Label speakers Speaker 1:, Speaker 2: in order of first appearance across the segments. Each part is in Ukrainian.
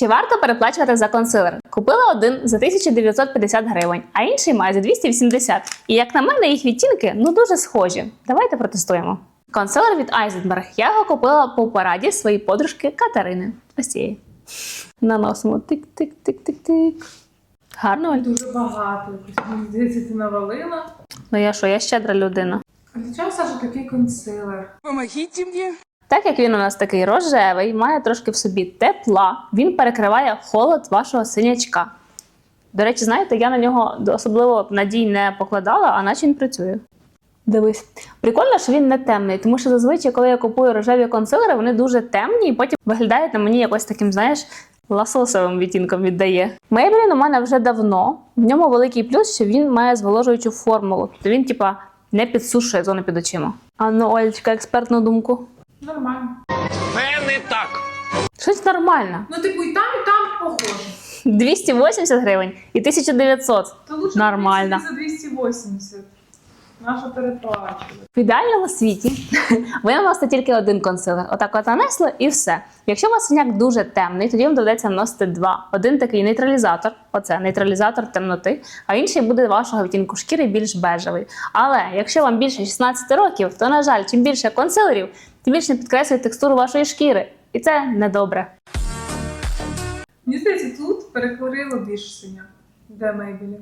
Speaker 1: Чи варто переплачувати за консилер? Купила один за 1950 гривень, а інший має за 280. І як на мене, їх відтінки ну дуже схожі. Давайте протестуємо. Консилер від Eisenberg. Я його купила по пораді своєї подружки Катерини. Ось цієї. Наносимо тик-тик-тик-тик-тик. Гарно, Оль?
Speaker 2: Дуже багато. Мені здається, ти навалила.
Speaker 1: Ну я що, я щедра людина.
Speaker 2: А для чого Саша такий консилер?
Speaker 3: Помогите мне.
Speaker 1: Так як він у нас такий рожевий, має трошки в собі тепла, він перекриває холод вашого синячка. До речі, знаєте, я на нього особливо надій не покладала, а наче він працює. Дивись. Прикольно, що він не темний, тому що зазвичай, коли я купую рожеві консилери, вони дуже темні і потім виглядають на мені якось таким, знаєш, ласосовим відтінком віддає. Maybelline у мене вже давно. В ньому великий плюс, що він має зволожуючу формулу. Тобто він, типа, не підсушує зони під очима. А ну, Олечка, експертну думку.
Speaker 2: Нормально.
Speaker 1: Щось нормально.
Speaker 2: Ну, типу, і там, і там похоже.
Speaker 1: 280 гривень і 1900.
Speaker 2: То лучше
Speaker 1: Нормально.
Speaker 2: купити за 280. Наша переплачувати.
Speaker 1: В ідеальному світі ви наносите тільки один консилер. Отак от нанесли і все. Якщо у вас синяк дуже темний, тоді вам доведеться наносити два. Один такий нейтралізатор, оце нейтралізатор темноти, а інший буде вашого відтінку шкіри більш бежевий. Але якщо вам більше 16 років, то на жаль, чим більше консилерів, тим більше підкреслює текстуру вашої шкіри. І це недобре.
Speaker 2: Мені здається, тут перехворіло більш синя. Де мейбелі?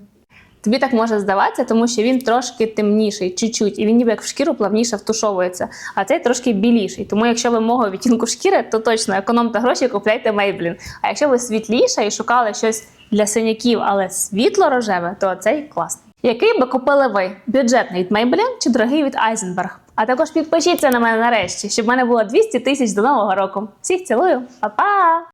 Speaker 1: Тобі так може здаватися, тому що він трошки темніший, чуть-чуть, і він ніби як в шкіру плавніше втушовується. А цей трошки біліший. Тому якщо ви мого відтінку шкіри, то точно економте гроші купляйте Maybelline. А якщо ви світліша і шукали щось для синяків, але світло-рожеве, то цей класний. Який би купили ви? Бюджетний від Maybelline чи дорогий від Eisenberg? А також підпишіться на мене нарешті, щоб в мене було 200 тисяч до нового року. Всіх цілую, Па-па!